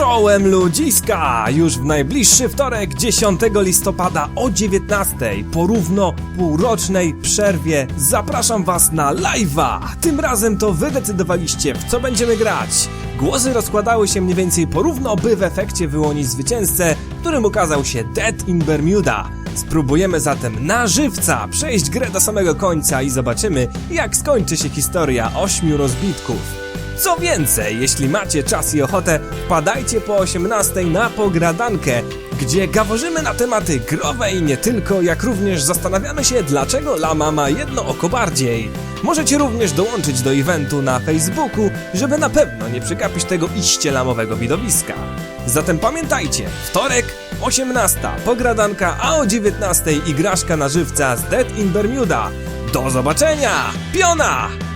Czołem ludziska! Już w najbliższy wtorek, 10 listopada o 19 po równo półrocznej przerwie zapraszam was na live'a! Tym razem to wy decydowaliście w co będziemy grać. Głosy rozkładały się mniej więcej porówno, by w efekcie wyłonić zwycięzcę, którym okazał się Dead in Bermuda. Spróbujemy zatem na żywca przejść grę do samego końca i zobaczymy, jak skończy się historia ośmiu rozbitków. Co więcej, jeśli macie czas i ochotę, wpadajcie po 18 na pogradankę, gdzie gaworzymy na tematy growe i nie tylko, jak również zastanawiamy się, dlaczego lama ma jedno oko bardziej. Możecie również dołączyć do eventu na Facebooku, żeby na pewno nie przegapić tego iście lamowego widowiska. Zatem pamiętajcie, wtorek, 18, pogradanka, a o 19 igraszka na żywca z Dead in Bermuda. Do zobaczenia! Piona!